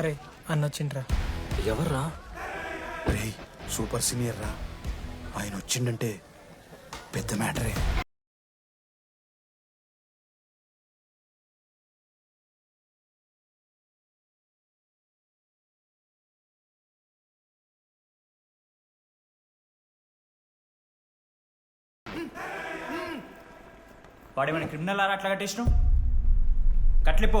అరే అన్న వచ్చిండ్రా ఎవర్రా? రే సూపర్ సీనియర్ రా. ఆయన వచ్చిండంటే పెద్ద మ్యాటరే. వాడేమైనా క్రిమినల్ ఆరా అట్లా కట్టేసినావు? కట్లిపో.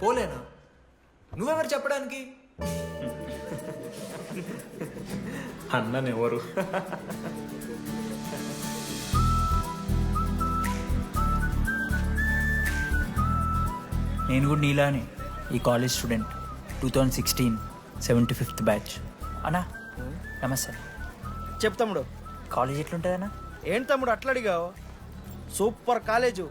పోలేనా? నువ్వెవరు చెప్పడానికి? అన్ననెవరు నేను కూడా నీలానే ఈ college student two thousand sixteen seventy fifth batch అన్నా నమస్తే. చెప్పు తమ్ముడు. కాలేజ్ ఎట్లుంటుందన్నా ఏంటి తమ్ముడు అట్లా అడిగావు super college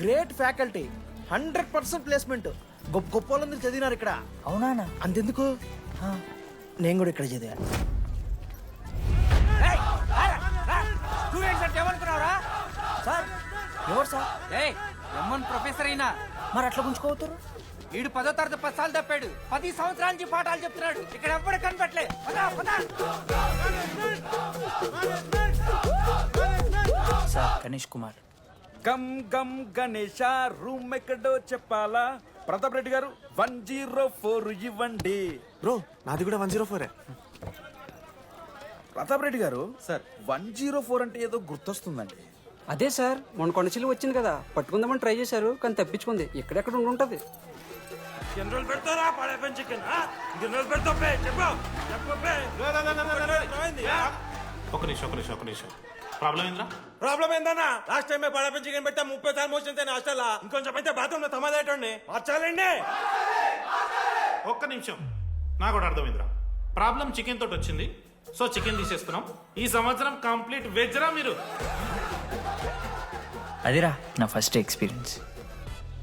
great faculty hundred percent placement. గొప్ప గొప్ప వాళ్ళందరూ చదివినారు ఇక్కడ. అవునా అంతెందుకు? నేను కూడా ఇక్కడ చదివా సార్ ఎవరు సార్? ఏయ్ ఎమ్మన్ ప్రొఫెసర్ అయినా. మరి అట్లా గుంజుకోవతారు వీడు పదో తరగతి పది సార్లు తప్పాడు. పది సంవత్సరాల నుంచి పాఠాలు చెప్తున్నాడు. ఇక్కడ ఎవ్వడు కనపట్లే పదా పదా. సార్ గణేష్ కుమార్. గమ్ గమ్ గణేష రూమ్ ఎక్కడో చెప్పాలా ప్రతాప్ రెడ్డి గారు వన్ జీరో ఫోర్ ఇవ్వండి బ్రో నాది కూడా వన్ జీరో ఫోరే ప్రతాప్ రెడ్డి గారు సార్ వన్ జీరో ఫోర్ అంటే ఏదో గుర్తొస్తుందండి అదే సార్ మొన్న కొండచిల్లి వచ్చింది కదా పట్టుకుందామని ట్రై చేశారు కానీ తప్పించుకుంది ఎక్కడెక్కడ ఉండి ఉంటది ఒక నిమిషం ఒక నిమిషం ఒక నిమిషం ప్రాబ్లం ఏంద్రా? ప్రాబ్లం ఏందన్నా? లాస్ట్ టైం పడపం చికెన్ పెట్టా ముప్పై సార్లు మోసింది హాస్టల్ ఇంకొంచెం అయితే బాత్రూమ్లో తమాదేటండి. మార్చాలండి. ఒక్క నిమిషం. నాకు కూడా అర్థమైందిరా. ప్రాబ్లం చికెన్ తోటి వచ్చింది. సో చికెన్ తీసేస్తున్నాం ఈ సంవత్సరం కంప్లీట్ వెజ్ రా మీరు? అదిరా నా ఫస్ట్ ఎక్స్పీరియన్స్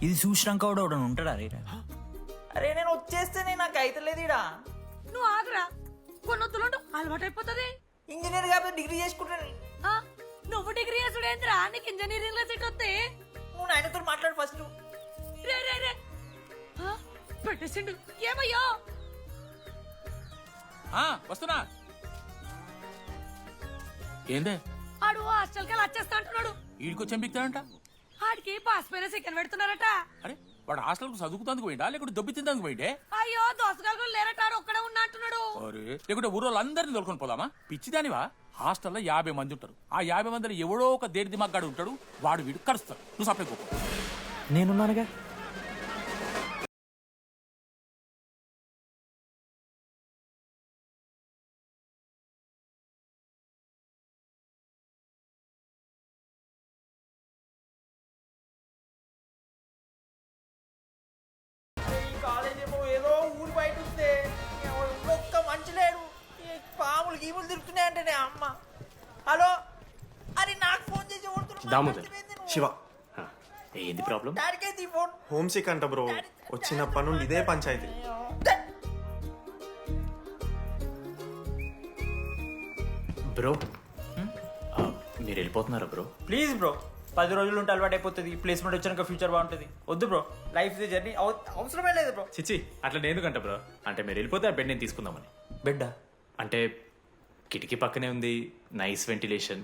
ఇది చూసినాక కూడా ఒకడు ఉంటాడా? రే. అరే నేను వచ్చేస్తేనే నాకు అయితలేదు ఇడా నువ్వు ఆగరా. కొన్నొత్తులుంటూ అలవాటైపోతుంది. ఇంజనీర్ కాబట్టి డిగ్రీ చేసుకుంటాను నువ్వు డిగ్రీ చేసుడేంద్రా నీకు ఇంజనీరింగ్లో సీట్ వస్తే నువ్వు నాయనతో మాట్లాడు ఫస్ట్ రే రే రే. ఆ, పెట్టేసిండు. ఏమయ్యో? వస్తున్నా. ఏందే? ఆడు హాస్టల్కి వచ్చేస్తా అంటున్నాడు. వీడికి చెంపిస్తాడంట? ఆడికి పాస్ పైన సెకండ్ పెడుతున్నారట. అరే వాడు హాస్టల్ చదువుకుతానికి పోయిండా? లేకుంటే దొబ్బి తిందానికి పోయిండే? అయ్యో దోసగాళ్ళు లేరట ఆడు ఒక్కడే ఉన్నా అంటున్నాడు. అరే లేకుంటే ఊరోళ్ళందరినీ వాళ్ళందరినీ తోలుకొని పోదామా? పిచ్చిదానివా? హాస్టల్లో యాభై మంది ఉంటారు. ఆ యాభై మందిలో ఎవడో ఒక దేడి దిమాగ్గాడు ఉంటాడు వాడు వీడు కరుస్తాడు. నువ్వు సప్లై నేనున్నానుగా? దామోదర్. శివ. ఏంది ప్రాబ్లం? హోమ్ సిక్ అంట బ్రో. వచ్చినప్పటి నుండి ఇదే పంచాయతీ. బ్రో మీరు వెళ్ళిపోతున్నారా బ్రో? ప్లీజ్ బ్రో పది రోజులు ఉంటే అలవాటు అయిపోతుంది. ప్లేస్మెంట్ వచ్చినాక ఫ్యూచర్ బాగుంటుంది. వద్దు బ్రో లైఫ్ ఇది జర్నీ అవసరమే లేదు బ్రో. చిచ్చి అట్లా నేను ఎందుకంట బ్రో? అంటే మీరు వెళ్ళిపోతే ఆ బెడ్ నేను తీసుకుందామని. బిడ్డ? అంటే కిటికీ పక్కనే ఉంది నైస్ వెంటిలేషన్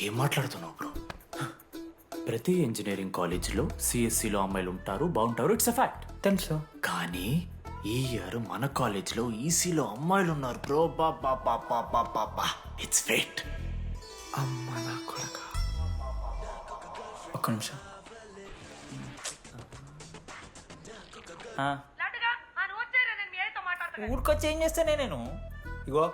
ఏం మాట్లాడుతున్నావు బ్రో? ప్రతి ఇంజనీరింగ్ కాలేజీలో సిఎస్సిలో అమ్మాయిలు ఉంటారు బాగుంటారు ఇట్స్ అ ఫ్యాక్ట్ తెలుసు. కానీ ఈ ఇయర్ మన కాలేజీలో ఈసీలో అమ్మాయిలు ఉన్నారు బ్రో. బా బా బా బా బా బా బా. ఇట్స్ ఫేట్ అమ్మ నా కొడక. ఒక్క నిమిషం. ఆ, చేస్తానే నేను? ఇగో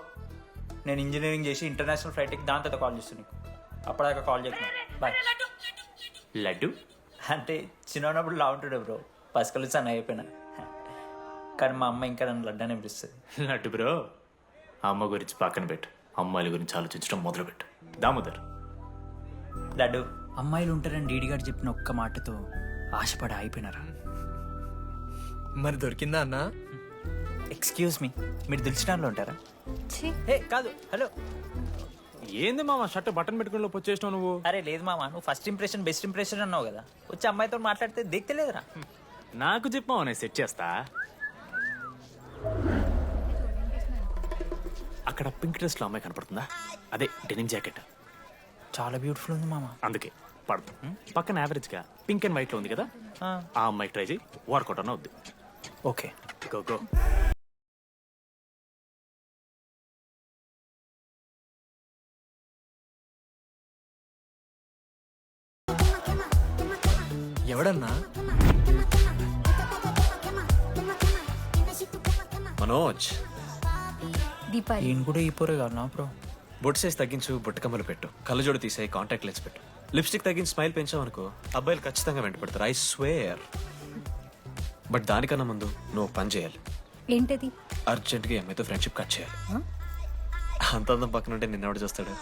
నేను ఇంజనీరింగ్ చేసి ఇంటర్నేషనల్ ఫ్లైట్కి దాని తర్వాత కాల్ చేస్తాను నీకు. అప్పటిదాకా కాల్ చేస్తున్నా. బాయ్ లడ్డు? లడ్డు లడ్డు అంటే చిన్నప్పుడు లా ఉంటుండే బ్రో పసికలు సన్న అయిపోయినా. కానీ మా అమ్మ ఇంకా నన్ను లడ్డానే పిలుస్తుంది. లడ్డు బ్రో అమ్మ గురించి పక్కన పెట్టు. అమ్మాయిల గురించి ఆలోచించడం మొదలు పెట్టు దామోదర్. లడ్డు. అమ్మాయిలు ఉంటారని డీడీ గారు చెప్పిన ఒక్క మాటతో ఆశపడి అయిపోయినారా మరి దొరికిందా అన్నా? ఎక్స్క్యూజ్ మీ మీరు దిల్చడంలో ఉంటారా? ఏ కాదు. హలో. ఏంది మామ? షర్ట్ బటన్ పెట్టుకుని లోపు వచ్చేసినావు నువ్వు? అరే లేదు మామ. నువ్వు ఫస్ట్ ఇంప్రెషన్ బెస్ట్ ఇంప్రెషన్ అన్నావు కదా. వచ్చి అమ్మాయితో మాట్లాడితే దిక్తలేదురా. నాకు చెప్పావు నేను సెట్ చేస్తా. అక్కడ పింక్ డ్రెస్లో అమ్మాయి కనపడుతుందా? అదే డెనిమ్ జాకెట్ చాలా బ్యూటిఫుల్ ఉంది మామ. అందుకే పడదు పక్కన యావరేజ్గా పింక్ అండ్ వైట్లో ఉంది కదా? ఆ. అమ్మాయి ట్రై చేయి. వర్కౌట్ అన్న వద్దు. ఓకే. గో గో ఎవడన్నా? మనోజ్. దీపాలి. ఈయన కూడా ఈ పోరే కాదు నా బ్రో? బొట్టు సైజ్ తగ్గించు బుట్టకమ్మలు పెట్టు. కళ్ళజోడు తీసేయి కాంటాక్ట్ లెన్స్ పెట్టు. లిప్స్టిక్ తగ్గించి స్మైల్ పెంచావనుకో అబ్బాయిలు ఖచ్చితంగా వెంట పెడతారు ఐ స్వేర్ బట్ దానికన్నా ముందు నువ్వు పని చేయాలి. ఏంటది? అర్జెంట్గా ఎంఐతో ఫ్రెండ్షిప్ కట్ చేయాలి. అంత అందం పక్కన ఉంటే నిన్నెవడు చూస్తాడు?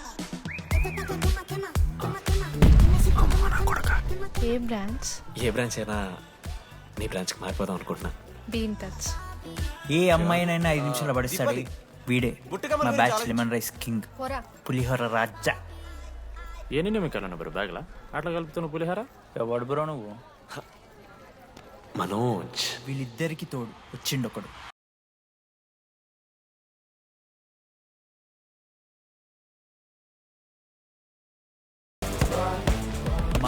ఏ బ్రాంచ్? ఏ బ్రాంచ్ అయినా నీ బ్రాంచ్కి మారిపోదాం అనుకుంటున్నా. Been touch. ఏ అమ్మాయినైనా ఐదు నిమిషాలు పడిస్తాడు. వీడే మా బ్యాచ్ లెమన్ రైస్ కింగ్. పులిహోర రాజా ఏ నిన్న మీకు బ్రో? బ్యాగ్లా? అట్లా కలుపుతున్న పులిహార? ఎవడు బ్రో నువ్వు? మనోజ్. వీళ్ళిద్దరికి తోడు. వచ్చిండొకడు. మా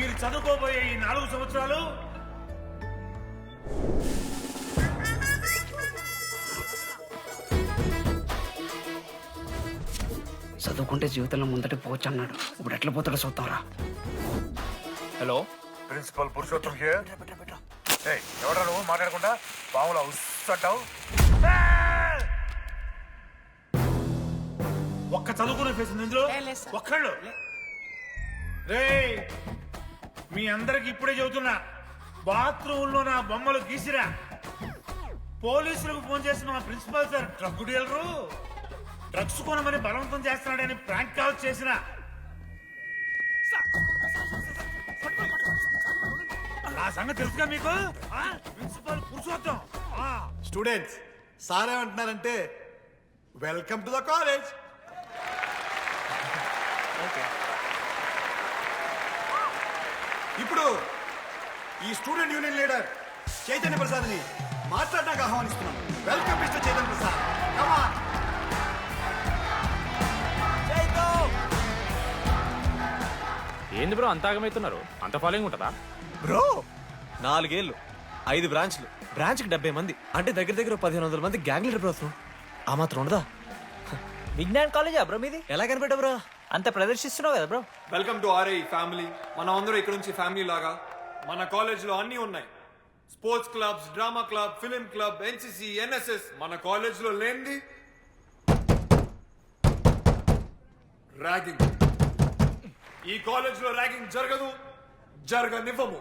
మీరు చదువుకోబోయే ఈ నాలుగు సంవత్సరాలు? చదువుకుంటే జీవితంలో ముందట పోవచ్చు అన్నాడు. ఇప్పుడు ఎట్లా పోతాడో చూద్దాంరా. హలో? ప్రిన్సిపల్ పురుషోత్తం హియర్ ఏయ్ ఎవడా నువ్వు? మాట్లాడకుండా పాములా ఉస్సంటావు ఒక్క చదువుకునే ఫేస్ ఇందులో. ఒక్కళ్ళు. రే మీ అందరికి ఇప్పుడే చెబుతున్నా. బాత్రూంలో నా బొమ్మలు గీసిరా. పోలీసులకు ఫోన్ చేసిన మా principal sir drug dealer? Drugs కొనమని బలవంతం చేస్తున్నాడని ప్రాంక్ కాల్ చేసిన. నా సంగతి తెలుసుగా మీకు? ఆ? ప్రిన్సిపల్ పురుషోత్తం. ఆ. స్టూడెంట్స్ సార్ ఏమంటున్నారంటే వెల్కమ్ టు ద కాలేజ్. ఇప్పుడు ఈ స్టూడెంట్ యూనియన్ లీడర్ చైతన్య ప్రసాద్ని మాట్లాడడానికి ఆహ్వానిస్తున్నాం. Welcome mister Chaitanya Prasad. Come on ఏంది బ్రో అంత ఆగమవుతున్నారు అంత ఫాలోయింగ్ ఉంటుందా? బ్రో! నాలుగేళ్ళు ఐదు బ్రాంచ్లు. బ్రాంచ్కి డెబ్బై మంది అంటే దగ్గర దగ్గర పదిహేను వందల మంది గ్యాంగ్ లీడర్ బ్రో అసలు. ఆ మాత్రం ఉండదా? విజ్ఞాన్ కాలేజా బ్రో మీది? ఎలా కనిపెట్టా బ్రో? అంత ప్రదర్శిస్తున్నావు కదా bro welcome to RI family మనం అందరూ ఇక్కడ నుంచి ఫ్యామిలీ లాగా. మన కాలేజ్లో అన్నీ ఉన్నాయి. Sports clubs drama club film club NCC NSS మన కాలేజ్లో లేనిది ర్యాగింగ్ ఈ కాలేజ్లో ర్యాగింగ్ జరగదు జరగనివ్వము.